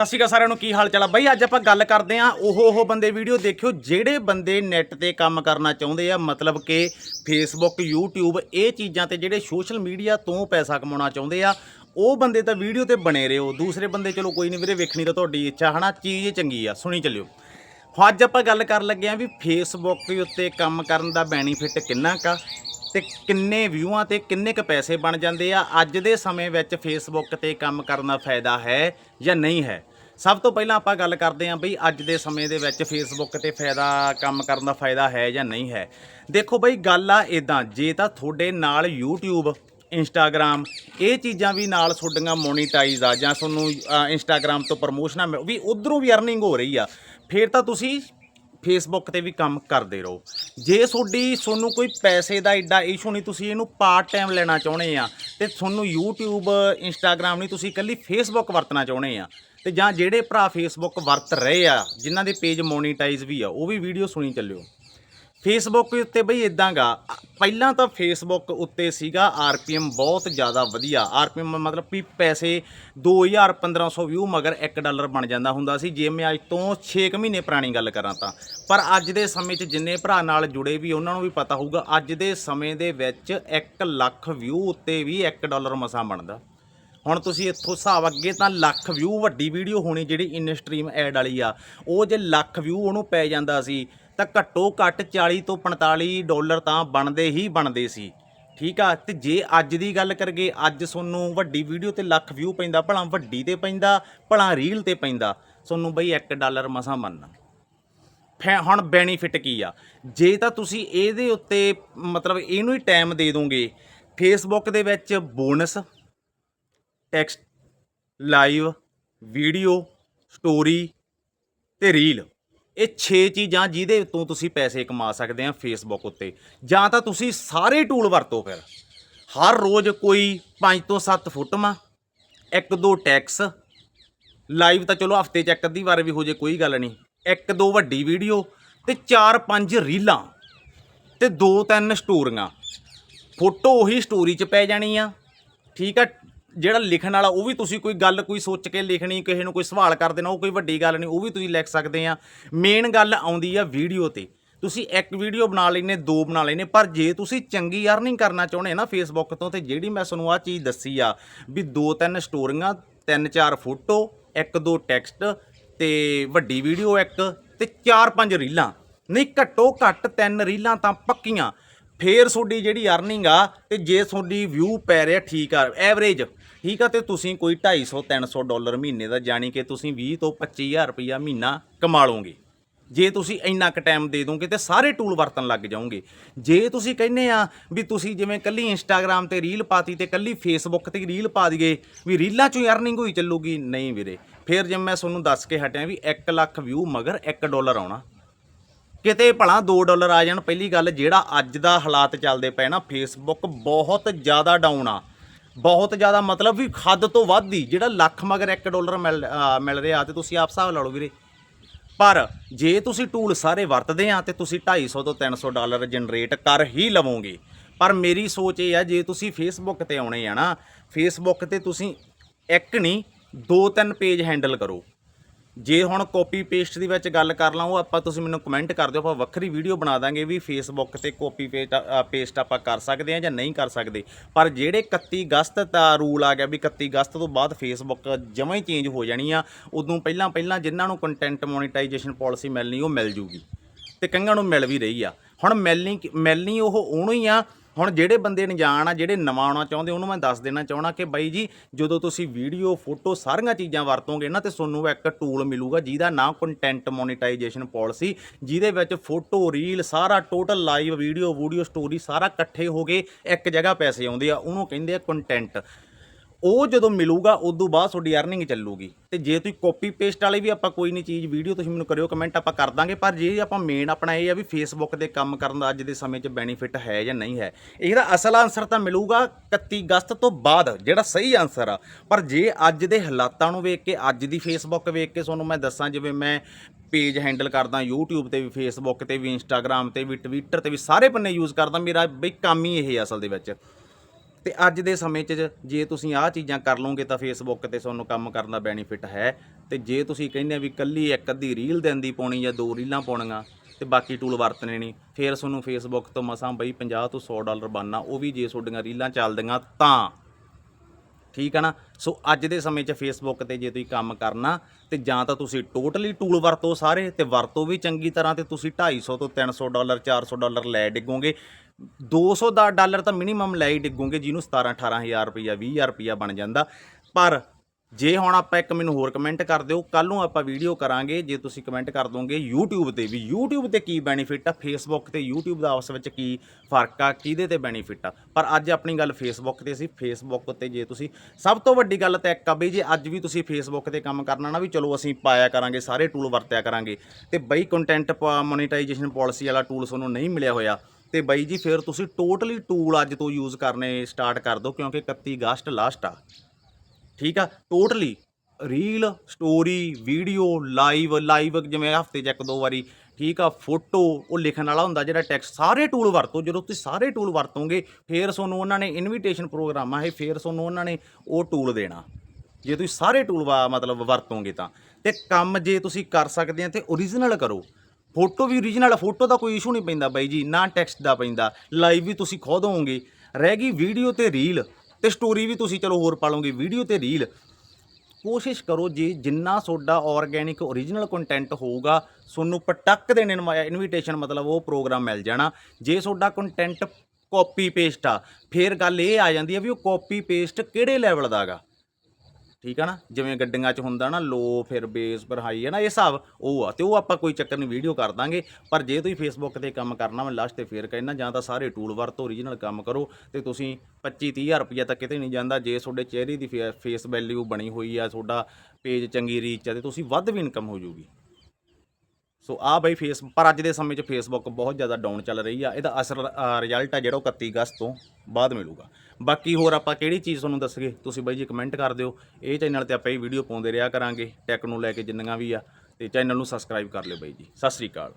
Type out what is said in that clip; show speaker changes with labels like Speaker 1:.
Speaker 1: ਸਤਿ ਸ਼੍ਰੀ ਅਕਾਲ ਸਾਰਿਆਂ ਨੂੰ, ਕੀ ਹਾਲ ਚਾਲ ਆ? ਬਈ, ਅੱਜ ਆਪਾਂ ਗੱਲ ਕਰਦੇ ਆਂ ਉਹ ਉਹ ਬੰਦੇ ਵੀਡੀਓ ਦੇਖਿਓ, ਜਿਹੜੇ ਬੰਦੇ ਨੈਟ ਤੇ ਕੰਮ ਕਰਨਾ ਚਾਹੁੰਦੇ ਆ, ਮਤਲਬ ਕਿ ਫੇਸਬੁੱਕ YouTube, ਇਹ ਚੀਜ਼ਾਂ ਤੇ ਜਿਹੜੇ ਸੋਸ਼ਲ ਮੀਡੀਆ ਤੋਂ ਪੈਸਾ ਕਮਾਉਣਾ ਚਾਹੁੰਦੇ ਆ, ਉਹ ਬੰਦੇ ਤਾਂ ਵੀਡੀਓ ਤੇ ਬਣੇ ਰਹੋ। ਦੂਸਰੇ ਬੰਦੇ, ਚਲੋ ਕੋਈ ਨਹੀਂ ਵੀਰੇ, ਵੇਖਣੀ ਤਾਂ ਤੁਹਾਡੀ ਇੱਛਾ, ਹਨਾ? ਚੀਜ਼ ਚੰਗੀ ਆ, ਸੁਣੀ ਚੱਲਿਓ। ਅੱਜ ਆਪਾਂ ਗੱਲ ਕਰਨ ਲੱਗੇ ਆਂ ਵੀ ਫੇਸਬੁੱਕ ਉੱਤੇ ਕੰਮ ਕਰਨ ਦਾ ਬੈਨੀਫਿਟ ਕਿੰਨਾ ਕਾ ਤੇ ਕਿੰਨੇ ਵਿਊਆਂ ਤੇ ਕਿੰਨੇ ਕ ਪੈਸੇ ਬਣ ਜਾਂਦੇ ਆ। ਅੱਜ ਦੇ ਸਮੇਂ ਵਿੱਚ ਫੇਸਬੁੱਕ ਤੇ ਕੰਮ ਕਰਨ ਦਾ ਫਾਇਦਾ ਹੈ ਜਾਂ ਨਹੀਂ ਹੈ? ਸਭ ਤੋਂ ਪਹਿਲਾਂ ਆਪਾਂ ਗੱਲ ਕਰਦੇ ਆਂ ਬਈ ਅੱਜ ਦੇ ਸਮੇਂ ਦੇ ਵਿੱਚ ਫੇਸਬੁੱਕ ਤੇ ਫਾਇਦਾ ਕੰਮ ਕਰਨ ਦਾ ਫਾਇਦਾ ਹੈ ਜਾਂ ਨਹੀਂ ਹੈ। ਦੇਖੋ ਬਈ ਗੱਲ ਆ ਇਦਾਂ ਜੇ ਤਾਂ ਤੁਹਾਡੇ ਨਾਲ YouTube ਇੰਸਟਾਗ੍ਰam ਇਹ ਚੀਜ਼ਾਂ ਵੀ ਨਾਲ ਤੁਹਾਡੀਆਂ ਮੋਨੀਟਾਈਜ਼ ਆ ਜਾਂ ਤੁਹਾਨੂੰ ਇੰਸਟਾਗ੍ਰam ਤੋਂ ਪ੍ਰਮੋਸ਼ਨਾਂ ਮਿਲ- ਵੀ ਉਧਰੋਂ ਵੀ ਅਰਨਿੰਗ ਹੋ ਰਹੀ ਆ, ਫਿਰ ਤਾਂ ਤੁਸੀਂ ਫੇਸਬੁੱਕ ਤੇ ਵੀ ਕੰਮ ਕਰਦੇ ਰਹੋ। ਜੇ ਤੁਹਾਡੀ, ਤੁਹਾਨੂੰ ਕੋਈ ਪੈਸੇ ਦਾ ਐਡਾ ਇਸ਼ੂ ਨਹੀਂ, ਤੁਸੀਂ ਇਹਨੂੰ ਪਾਰਟ ਟਾਈਮ ਲੈਣਾ ਚਾਹੁੰਦੇ ਆ ਤੇ ਤੁਹਾਨੂੰ YouTube, Instagram ਨਹੀਂ, ਤੁਸੀਂ ਇਕੱਲੀ Facebook ਵਰਤਣਾ ਚਾਹੁੰਦੇ ਆ। ਤੇ ਜਾਂ ਜਿਹੜੇ ਭਰਾ Facebook ਵਰਤ ਰਹੇ ਆ, ਜਿਨ੍ਹਾਂ ਦੇ ਪੇਜ ਮੋਨੀਟਾਈਜ਼ ਵੀ ਆ, ਉਹ ਵੀ ਵੀਡੀਓ ਸੁਣੀ ਚੱਲਿਓ। ਫੇਸਬੁੱਕ ਉੱਤੇ ਬਈ ਇਦਾਂ ਗਾ, ਪਹਿਲਾਂ ਤਾਂ ਫੇਸਬੁੱਕ ਉੱਤੇ ਸੀਗਾ ਆਰਪੀਐਮ ਬਹੁਤ ਜ਼ਿਆਦਾ ਵਧੀਆ। ਆਰਪੀਐਮ ਮਤਲਬ ਵੀ ਪੈਸੇ 2000 1500 ਵਿਊ ਮਗਰ 1 ਡਾਲਰ ਬਣ ਜਾਂਦਾ ਹੁੰਦਾ ਸੀ, ਜੇ ਮੈਂ ਅੱਜ ਤੋਂ 6 ਮਹੀਨੇ ਪੁਰਾਣੀ ਗੱਲ ਕਰਾਂ ਤਾਂ। ਪਰ ਅੱਜ ਦੇ ਸਮੇਂ 'ਚ ਜਿੰਨੇ ਭਰਾ ਨਾਲ ਜੁੜੇ ਵੀ, ਉਹਨਾਂ ਨੂੰ ਵੀ ਪਤਾ ਹੋਊਗਾ, ਅੱਜ ਦੇ ਸਮੇਂ ਦੇ ਵਿੱਚ 1 ਲੱਖ ਵਿਊ ਉੱਤੇ ਵੀ 1 ਡਾਲਰ ਮਸਾਂ ਬਣਦਾ। ਹੁਣ ਤੁਸੀਂ ਇੱਥੋਂ ਹਿਸਾਬ ਅੱਗੇ ਤਾਂ ਲੱਖ ਵਿਊ ਵੱਡੀ ਵੀਡੀਓ ਹੋਣੀ ਜਿਹੜੀ ਇਨ ਸਟ੍ਰੀਮ ਐਡ ਵਾਲੀ ਆ, ਉਹ ਜੇ ਲੱਖ ਵਿਊ ਉਹਨੂੰ ਪੈ ਜਾਂਦਾ ਸੀ ਤਾਂ ਘੱਟੋ ਘੱਟ 40 ਤੋਂ 45 ਡਾਲਰ ਤਾਂ ਬਣਦੇ ਹੀ ਬਣਦੇ ਸੀ। ਠੀਕ ਆ, ਤੇ ਜੇ ਅੱਜ ਦੀ ਗੱਲ ਕਰਗੇ ਅੱਜ ਤੁਹਾਨੂੰ ਵੱਡੀ ਵੀਡੀਓ ਤੇ ਲੱਖ ਵਿਊ ਪੈਂਦਾ, ਭਲਾ ਵੱਡੀ ਤੇ ਪੈਂਦਾ, ਭਲਾ ਰੀਲ ਤੇ ਪੈਂਦਾ। ਤੁਹਾਨੂੰ ਬਈ 1 ਡਾਲਰ ਮਸਾਂ ਮੰਨਣਾ ਫੈ- ਹੁਣ ਬੈਨੀਫਿਟ ਕੀ ਆ? ਜੇ ਤਾਂ ਤੁਸੀਂ ਇਹਦੇ ਉੱਤੇ ਮਤਲਬ ਇਹਨੂੰ ਹੀ ਟਾਈਮ ਦੇ ਦੋਗੇ। ਫੇਸਬੁੱਕ ਦੇ ਵਿੱਚ bonus text live video story ਤੇ ਰੀਲ ਇਹ 6 ਚੀਜ਼ਾਂ ਜਿਹਦੇ ਤੋਂ ਤੁਸੀਂ ਪੈਸੇ ਕਮਾ ਸਕਦੇ ਆ ਫੇਸਬੁੱਕ ਉੱਤੇ। ਜਾਂ ਤਾਂ ਤੁਸੀਂ ਸਾਰੇ ਟੂਲ ਵਰਤੋ ਫਿਰ। ਹਰ ਰੋਜ਼ ਕੋਈ 5 ਤੋਂ 7 ਫੋਟੋਆਂ ਇੱਕ ਦੋ ਟੈਕਸ। ਲਾਈਵ ਤਾਂ ਚਲੋ ਹਫ਼ਤੇ 'ਚ ਇੱਕ ਅੱਧੀ ਵਾਰ ਵੀ ਹੋ ਜੇ, ਕੋਈ ਗੱਲ ਨਹੀਂ। ਇੱਕ ਦੋ ਵੱਡੀ ਵੀਡੀਓ ਤੇ ਚਾਰ ਪੰਜ ਰੀਲਾਂ ਤੇ ਦੋ ਤਿੰਨ ਸਟੋਰੀਆਂ। ਫੋਟੋ ਉਹੀ ਸਟੋਰੀ 'ਚ ਪੈ ਜਾਣੀ ਆ। ਠੀਕ ਆ ਜਿਹੜਾ ਲਿਖਣ ਵਾਲਾ ਉਹ ਵੀ ਤੁਸੀਂ ਕੋਈ ਗੱਲ ਕੋਈ ਸੋਚ ਕੇ ਲਿਖਣੀ, ਕਿਸੇ ਨੂੰ ਕੋਈ ਸਵਾਲ ਕਰ ਦੇਣਾ, ਉਹ ਕੋਈ ਵੱਡੀ ਗੱਲ ਨਹੀਂ, ਉਹ ਵੀ ਤੁਸੀਂ ਲਿਖ ਸਕਦੇ ਆ। ਮੇਨ ਗੱਲ ਆਉਂਦੀ ਆ ਵੀਡੀਓ ਤੇ। ਤੁਸੀਂ ਇੱਕ ਵੀਡੀਓ ਬਣਾ ਲੈਨੇ ਦੋ ਬਣਾ ਲੈਨੇ ਪਰ ਜੇ ਤੁਸੀਂ ਚੰਗੀ ਅਰਨਿੰਗ ਕਰਨਾ ਚਾਹੁੰਦੇ ਨਾ ਫੇਸਬੁੱਕ ਤੋਂ, ਤੇ ਜਿਹੜੀ ਮੈਂ ਤੁਹਾਨੂੰ ਆ ਚੀਜ਼ ਦੱਸੀ ਆ ਵੀ ਦੋ ਤਿੰਨ ਸਟੋਰੀਆਂ, ਤਿੰਨ ਚਾਰ ਫੋਟੋ, ਇੱਕ ਦੋ ਟੈਕਸਟ ਤੇ ਵੱਡੀ ਵੀਡੀਓ ਇੱਕ, ਤੇ ਚਾਰ ਪੰਜ ਰੀਲਾਂ। ਨਹੀਂ, ਘੱਟੋ ਘੱਟ ਤਿੰਨ ਰੀਲਾਂ ਤਾਂ ਪੱਕੀਆਂ। ਫੇਰ ਤੁਹਾਡੀ ਜਿਹੜੀ ਅਰਨਿੰਗ ਆ, ਤੇ ਜੇ ਤੁਹਾਡੀ ਵਿਊ ਪੈ ਰਿਹਾ ਠੀਕ ਆ ਐਵਰੇਜ ਠੀਕ ਆ ਤੇ ਤੁਸੀਂ ਕੋਈ 250 300 ਡਾਲਰ ਮਹੀਨੇ ਦਾ ਜਾਣੀ ਕਿ ਤੁਸੀਂ 20 ਤੋਂ 25000 ਰੁਪਈਆ ਮਹੀਨਾ ਕਮਾ ਲਓਗੇ। ਜੇ ਤੁਸੀਂ ਇੰਨਾ ਕੁ ਟਾਈਮ ਦੇ ਦੋਗੇ ਤੇ ਸਾਰੇ ਟੂਲ ਵਰਤਣ ਲੱਗ ਜਾਓਗੇ। ਜੇ ਤੁਸੀਂ ਕਹਿੰਦੇ ਆ ਵੀ ਤੁਸੀਂ ਜਿਵੇਂ ਕੱਲੀ ਇੰਸਟਾਗ੍ਰam ਤੇ ਰੀਲ ਪਾਤੀ ਤੇ ਕੱਲੀ ਫੇਸਬੁੱਕ ਤੇ ਰੀਲ ਪਾ ਦਈਏ ਵੀ ਰੀਲਾਂ ਚੋਂ ਅਰਨਿੰਗ ਹੋਈ ਚੱਲੂਗੀ, ਨਹੀਂ ਵੀਰੇ। ਫਿਰ ਜੇ ਮੈਂ ਤੁਹਾਨੂੰ ਦੱਸ ਕੇ ਹਟਿਆ ਵੀ 1 ਲੱਖ ਵਿਊ ਮਗਰ 1 ਡਾਲਰ ਆਉਣਾ। ਕਿਤੇ ਭਲਾ 2 ਡਾਲਰ ਆ ਜਾਣ, ਪਹਿਲੀ ਗੱਲ ਜਿਹੜਾ ਅੱਜ ਦਾ ਹਾਲਾਤ ਚੱਲਦੇ ਪਏ ਨਾ ਫੇਸਬੁੱਕ ਬਹੁਤ ਜ਼ਿਆਦਾ ਡਾਊਨ ਆ। ਬਹੁਤ ਜ਼ਿਆਦਾ ਮਤਲਬ ਵੀ ਹੱਦ ਤੋਂ ਵੱਧ ਹੀ, ਜਿਹੜਾ ਲੱਖ ਮਗਰ 1 ਡਾਲਰ ਮਿਲ ਮਿਲ ਰਿਹਾ ਤੇ ਤੁਸੀਂ ਆਪ ਹਿਸਾਬ ਲਾ ਲਓ ਵੀਰੇ। ਪਰ ਜੇ ਤੁਸੀਂ ਟੂਲ ਸਾਰੇ ਵਰਤਦੇ ਆ ਤੇ ਤੁਸੀਂ 250 ਤੋਂ 300 ਡਾਲਰ ਜਨਰੇਟ ਕਰ ਹੀ ਲਵੋਗੇ। ਪਰ ਮੇਰੀ ਸੋਚ ਇਹ ਆ, ਜੇ ਤੁਸੀਂ ਫੇਸਬੁੱਕ ਤੇ ਆਉਣੇ ਆ ਨਾ ਫੇਸਬੁੱਕ ਤੇ ਤੁਸੀਂ ਇੱਕ ਨਹੀਂ, ਦੋ ਤਿੰਨ ਪੇਜ ਹੈਂਡਲ ਕਰੋ। ਜੇ ਹੁਣ ਕਾਪੀ ਪੇਸਟ ਦੀ ਵਿੱਚ ਗੱਲ ਕਰ ਲਾਂ, ਉਹ ਆਪਾਂ ਤੁਸੀਂ ਮੈਨੂੰ ਕਮੈਂਟ ਕਰ ਦਿਓ, ਆਪਾਂ ਵੱਖਰੀ ਵੀਡੀਓ ਬਣਾ ਦਾਂਗੇ ਵੀ ਫੇਸਬੁੱਕ ਤੇ ਕਾਪੀ ਪੇਸਟ ਆਪਾਂ ਕਰ ਸਕਦੇ ਆ ਜਾਂ ਨਹੀਂ ਕਰ ਸਕਦੇ। ਪਰ ਜਿਹੜੇ 31 ਅਗਸਤ ਦਾ ਰੂਲ ਆ ਗਿਆ ਵੀ 31 ਅਗਸਤ ਤੋਂ ਬਾਅਦ ਫੇਸਬੁੱਕ ਜਮਾਂ ਹੀ ਚੇਂਜ ਹੋ ਜਾਣੀ ਆ, ਉਦੋਂ ਪਹਿਲਾਂ ਪਹਿਲਾਂ ਜਿਨ੍ਹਾਂ ਨੂੰ ਕੰਟੈਂਟ ਮੋਨੀਟਾਈਜੇਸ਼ਨ ਪਾਲਿਸੀ ਮਿਲਣੀ, ਉਹ ਮਿਲ ਜੂਗੀ। ਤੇ ਕਈਆਂ ਨੂੰ ਮਿਲ ਵੀ ਰਹੀ ਆ। ਹੁਣ ਮਿਲਣੀ ਮਿਲਣੀ ਉਹ ਉਹਨੂੰ ਹੀ ਆ ਹੁਣ ਜਿਹੜੇ ਬੰਦੇ ਅਣਜਾਣ ਆ, ਜਿਹੜੇ ਨਵਾਂ ਆਉਣਾ ਚਾਹੁੰਦੇ, ਉਹਨੂੰ ਮੈਂ ਦੱਸ ਦੇਣਾ ਚਾਹਣਾ ਕਿ ਬਾਈ ਜੀ, ਜਦੋਂ ਤੁਸੀਂ ਵੀਡੀਓ ਫੋਟੋ ਸਾਰੀਆਂ ਚੀਜ਼ਾਂ ਵਰਤੋਗੇ ਨਾ, ਤੇ ਤੁਹਾਨੂੰ ਇੱਕ ਟੂਲ ਮਿਲੂਗਾ ਜਿਹਦਾ ਨਾਮ ਕੰਟੈਂਟ ਮੋਨੀਟਾਈਜੇਸ਼ਨ ਪਾਲਿਸੀ ਜਿਹਦੇ ਵਿੱਚ ਫੋਟੋ ਰੀਲ ਸਾਰਾ total live video video story ਸਾਰਾ ਇਕੱਠੇ ਹੋ ਕੇ ਇੱਕ ਜਗ੍ਹਾ ਪੈਸੇ ਆਉਂਦੇ ਆ, ਉਹਨੂੰ ਕਹਿੰਦੇ ਆ ਕੰਟੈਂਟ ਉਹ ਜਦੋਂ ਮਿਲੂਗਾ ਉਦੋਂ ਬਾਅਦ ਤੁਹਾਡੀ ਅਰਨਿੰਗ ਚੱਲੂਗੀ। ਤੇ ਜੇ ਤੁਸੀਂ ਕਾਪੀ ਪੇਸਟ ਵਾਲੇ ਵੀ ਆਪਾਂ ਕੋਈ ਨਹੀਂ ਚੀਜ਼ ਵੀਡੀਓ ਤੁਸੀਂ ਮੈਨੂੰ ਕਰਿਓ ਕਮੈਂਟ ਆਪਾਂ ਕਰ ਦਾਂਗੇ। ਪਰ ਜੇ ਆਪਾਂ ਮੇਨ ਆਪਣਾ ਇਹ ਆ ਵੀ ਫੇਸਬੁੱਕ ਤੇ ਕੰਮ ਕਰਨ ਦਾ ਅੱਜ ਦੇ ਸਮੇਂ 'ਚ ਬੈਨੀਫਿਟ ਹੈ ਜਾਂ ਨਹੀਂ ਹੈ, ਇਹਦਾ ਅਸਲ ਆਨਸਰ ਤਾਂ ਮਿਲੂਗਾ 31 ਅਗਸਤ ਤੋਂ ਬਾਅਦ, ਜਿਹੜਾ ਸਹੀ ਆਨਸਰ ਆ। ਪਰ ਜੇ ਅੱਜ ਦੇ ਹਾਲਾਤਾਂ ਨੂੰ ਵੇਖ ਕੇ, ਅੱਜ ਦੀ ਫੇਸਬੁੱਕ ਵੇਖ ਕੇ ਤੁਹਾਨੂੰ ਮੈਂ ਦੱਸਾਂ, ਜਿਵੇਂ ਮੈਂ ਪੇਜ ਹੈਂਡਲ ਕਰਦਾ, YouTube ਤੇ ਵੀ, Facebook ਤੇ ਵੀ, Instagram ਤੇ ਵੀ, Twitter ਤੇ ਵੀ, ਸਾਰੇ ਬੰਨੇ ਯੂਜ਼ ਕਰਦਾ, ਮੇਰਾ ਬਈ ਕੰਮ ਹੀ ਇਹ ਅਸਲ ਦੇ ਵਿੱਚ। ਤੇ ਅੱਜ ਦੇ ਸਮੇਂ 'ਚ ਜੇ ਤੁਸੀਂ ਆਹ ਚੀਜ਼ਾਂ ਕਰ ਲਓਗੇ ਤਾਂ ਫੇਸਬੁੱਕ ਤੇ ਤੁਹਾਨੂੰ ਕੰਮ ਕਰਨ ਦਾ ਬੈਨੀਫਿਟ ਹੈ। ਤੇ ਜੇ ਤੁਸੀਂ ਕਹਿੰਦੇ ਆ ਵੀ ਕੱਲੀ ਇੱਕ ਅੱਧੀ ਰੀਲ ਦਿਨ ਦੀ ਪਾਉਣੀ ਜਾਂ ਦੋ ਰੀਲਾਂ ਪਾਉਣੀਆਂ ਤੇ ਬਾਕੀ ਟੂਲ ਵਰਤਣੇ ਨਹੀਂ, ਫੇਰ ਤੁਹਾਨੂੰ ਫੇਸਬੁੱਕ ਤੋਂ ਮਸਾਂ ਬਈ 50 ਤੋਂ 100 ਡਾਲਰ ਬਣਨਾ, ਉਹ ਵੀ ਜੇ ਤੁਹਾਡੀਆਂ ਰੀਲਾਂ ਚੱਲਦੀਆਂ ਤਾਂ। ਠੀਕ ਹੈ ਨਾ? ਸੋ ਅੱਜ ਦੇ ਸਮੇਂ 'ਚ ਫੇਸਬੁੱਕ ਤੇ ਜੇ ਤੁਸੀਂ ਕੰਮ ਕਰਨਾ ਤੇ ਜਾਂ ਤਾਂ ਤੁਸੀਂ ਟੋਟਲੀ ਟੂਲ ਵਰਤੋ ਸਾਰੇ ਤੇ ਵਰਤੋ ਵੀ ਚੰਗੀ ਤਰ੍ਹਾਂ ਤੇ ਤੁਸੀਂ 250 ਤੋਂ 300 ਡਾਲਰ 400 ਡਾਲਰ ਲੈ ਡਿੱਗੋਗੇ। 200 ਦਾ ਡਾਲਰ ਤਾਂ ਮਿਨੀਮਮ ਲੈ ਹੀ ਡਿੱਗੋਗੇ, ਜਿਹਨੂੰ 17 18000 ਰੁਪਈਆ 20000 ਰੁਪਈਆ ਬਣ ਜਾਂਦਾ। ਪਰ ਜੇ ਹੁਣ ਆਪਾਂ ਇੱਕ ਮੈਨੂੰ ਹੋਰ ਕਮੈਂਟ ਕਰ ਦਿਓ ਕੱਲ ਨੂੰ ਆਪਾਂ ਵੀਡੀਓ ਕਰਾਂਗੇ, ਜੇ ਤੁਸੀਂ ਕਮੈਂਟ ਕਰ ਦੋਗੇ YouTube ਤੇ ਵੀ। YouTube ਤੇ ਕੀ ਬੈਨੀਫਿਟ ਆ? Facebook ਤੇ YouTube ਦਾ ਆਪਸ ਵਿੱਚ ਕੀ ਫ਼ਰਕ ਆ? ਕਿਹਦੇ ਤੇ ਬੈਨੀਫਿਟ ਆ? ਪਰ ਅੱਜ ਆਪਣੀ ਗੱਲ Facebook ਤੇ ਸੀ। Facebook ਤੇ ਜੇ ਤੁਸੀਂ ਸਭ ਤੋਂ ਵੱਡੀ ਗੱਲ ਤਾਂ ਇੱਕ ਆ ਬਈ, ਜੇ ਅੱਜ ਵੀ ਤੁਸੀਂ Facebook ਤੇ ਕੰਮ ਕਰਨਾ ਨਾ ਵੀ ਚਲੋ ਅਸੀਂ ਪਾਇਆ ਕਰਾਂਗੇ, ਸਾਰੇ ਟੂਲ ਵਰਤਿਆ ਕਰਾਂਗੇ। ਤੇ ਬਈ ਕੰਟੈਂਟ ਮੋਨੇਟਾਈਜੇਸ਼ਨ ਪਾਲਿਸੀ ਵਾਲਾ ਟੂਲ ਤੁਹਾਨੂੰ ਨਹੀਂ ਮਿਲਿਆ ਹੋਇਆ। ਤੇ ਬਾਈ ਜੀ, ਫਿਰ ਤੁਸੀਂ ਟੋਟਲੀ ਟੂਲ ਅੱਜ ਤੋਂ ਯੂਜ਼ ਕਰਨੇ ਸਟਾਰਟ ਕਰ ਦਿਓ ਕਿਉਂਕਿ 31 ਅਗਸਤ ਲਾਸਟ ਆ। ਠੀਕ ਆ? Totally reel story video live live ਜਿਵੇਂ ਹਫ਼ਤੇ 'ਚ ਇੱਕ ਦੋ ਵਾਰੀ, ਠੀਕ ਆ? ਫੋਟੋ ਉਹ ਲਿਖਣ ਵਾਲਾ ਹੁੰਦਾ ਜਿਹੜਾ ਟੈਕਸਟ ਸਾਰੇ ਟੂਲ ਵਰਤੋ, ਜਦੋਂ ਤੁਸੀਂ ਸਾਰੇ ਟੂਲ ਵਰਤੋਗੇ, ਫੇਰ ਤੁਹਾਨੂੰ ਉਹਨਾਂ ਨੇ ਇਨਵੀਟੇਸ਼ਨ ਪ੍ਰੋਗਰਾਮ ਆ ਇਹ, ਫੇਰ ਤੁਹਾਨੂੰ ਉਹਨਾਂ ਨੇ ਉਹ ਟੂਲ ਦੇਣਾ। ਜੇ ਤੁਸੀਂ ਸਾਰੇ ਟੂਲ ਵਾ, ਮਤਲਬ ਵਰਤੋਗੇ ਤਾਂ। ਤੇ ਕੰਮ ਜੇ ਤੁਸੀਂ ਕਰ ਸਕਦੇ ਆ, ਤੇ ਓਰੀਜਨਲ ਕਰੋ। ਫੋਟੋ ਵੀ ਓਰੀਜਨਲ ਫੋਟੋ ਦਾ ਕੋਈ ਇਸ਼ੂ ਨਹੀਂ ਪੈਂਦਾ ਬਾਈ ਜੀ, ਨਾ ਟੈਕਸਟ ਦਾ ਪੈਂਦਾ ਲਾਈਵ ਵੀ ਤੁਸੀਂ ਖੁਦ ਹੋਵੋਗੇ ਰਹਿ ਗਈ ਵੀਡੀਓ ਤੇ ਰੀਲ ਤੇ ਸਟੋਰੀ ਵੀ ਤੁਸੀਂ ਚਲੋ ਹੋਰ ਪਾਲੋਗੇ ਵੀਡੀਓ ਤੇ ਰੀਲ ਕੋਸ਼ਿਸ਼ ਕਰੋ ਜੇ, ਜਿੰਨਾ ਤੁਹਾਡਾ ਆਰਗੇਨਿਕ ਓਰੀਜਨਲ ਕੰਟੈਂਟ ਹੋਊਗਾ ਤੁਹਾਨੂੰ ਪਟਕ ਦੇਣ ਇਨਵੀਟੇਸ਼ਨ ਮਤਲਬ ਉਹ ਪ੍ਰੋਗਰਾਮ ਮਿਲ ਜਾਣਾ। ਜੇ ਤੁਹਾਡਾ ਕੰਟੈਂਟ ਕਾਪੀ ਪੇਸਟ ਆ, ਫੇਰ ਗੱਲ ਇਹ ਆ ਜਾਂਦੀ ਆ ਵੀ ਉਹ ਕਾਪੀ ਪੇਸਟ ਕਿਹੜੇ ਲੈਵਲ ਦਾਗਾ ਠੀਕ ਆ ਨਾ? ਜਿਵੇਂ ਗੱਡੀਆਂ 'ਚ ਹੁੰਦਾ ਨਾ, ਲੋ ਫਿਰ ਬੇਸ ਪਰ ਹਾਈ ਹੈ ਨਾ, ਇਹ ਹਿਸਾਬ ਉਹ ਆ, ਤੇ ਉਹ ਆਪਾਂ ਕੋਈ ਚੱਕਰ ਨਹੀਂ ਵੀਡੀਓ ਕਰ ਦਾਂਗੇ। ਪਰ ਜੇ ਤੁਸੀਂ ਫੇਸਬੁੱਕ ਤੇ ਕੰਮ ਕਰਨਾ ਮੈਂ ਲਾਸਟ ਤੇ ਫੇਰ ਕਹਿਣਾ, ਜਾਂ ਤਾਂ ਸਾਰੇ ਟੂਲ ਵਰਤੋ ਓਰੀਜਨਲ ਕੰਮ ਕਰੋ, ਤੇ ਤੁਸੀਂ 25 30000 ਰੁਪਈਆ ਤੱਕ ਕਿਤੇ ਨਹੀਂ ਜਾਂਦਾ, ਜੇ ਤੁਹਾਡੇ ਚਿਹਰੇ ਦੀ ਫੇਸ ਵੈਲਿਊ ਬਣੀ ਹੋਈ ਆ, ਤੁਹਾਡਾ ਪੇਜ ਚੰਗੀ ਰੀਚ ਆ, ਤੇ ਤੁਸੀਂ ਵੱਧ ਵੀ ਇਨਕਮ ਹੋ ਜੂਗੀ। ਸੋ ਆ ਬਈ ਫੇਸ ਪਰ ਅੱਜ ਦੇ ਸਮੇਂ 'ਚ ਫੇਸਬੁੱਕ ਬਹੁਤ ਜ਼ਿਆਦਾ ਡਾਊਨ ਚੱਲ ਰਹੀ ਆ। ਇਹਦਾ ਅਸਰ ਰਿਜ਼ਲਟ ਆ ਜਿਹੜਾ ਉਹ 31 ਅਗਸਤ ਤੋਂ ਬਾਅਦ ਮਿਲੂਗਾ। ਬਾਕੀ ਹੋਰ ਆਪਾਂ ਕਿਹੜੀ ਚੀਜ਼ ਤੁਹਾਨੂੰ ਦੱਸਗੇ ਤੁਸੀਂ ਬਾਈ ਜੀ ਕਮੈਂਟ ਕਰ ਦਿਓ। ਇਹ ਚੈਨਲ ਤੇ ਆਪਾਂ ਇਹ ਵੀਡੀਓ ਪਾਉਂਦੇ ਰਿਹਾ ਕਰਾਂਗੇ। ਟੈਕ ਨੂੰ ਲੈ ਕੇ ਜਿੰਨੀਆਂ ਵੀ ਆ, ਤੇ ਚੈਨਲ ਨੂੰ ਸਬਸਕ੍ਰਾਈਬ ਕਰ ਲਿਓ ਬਾਈ ਜੀ। ਸਤਿ ਸ੍ਰੀ ਅਕਾਲ।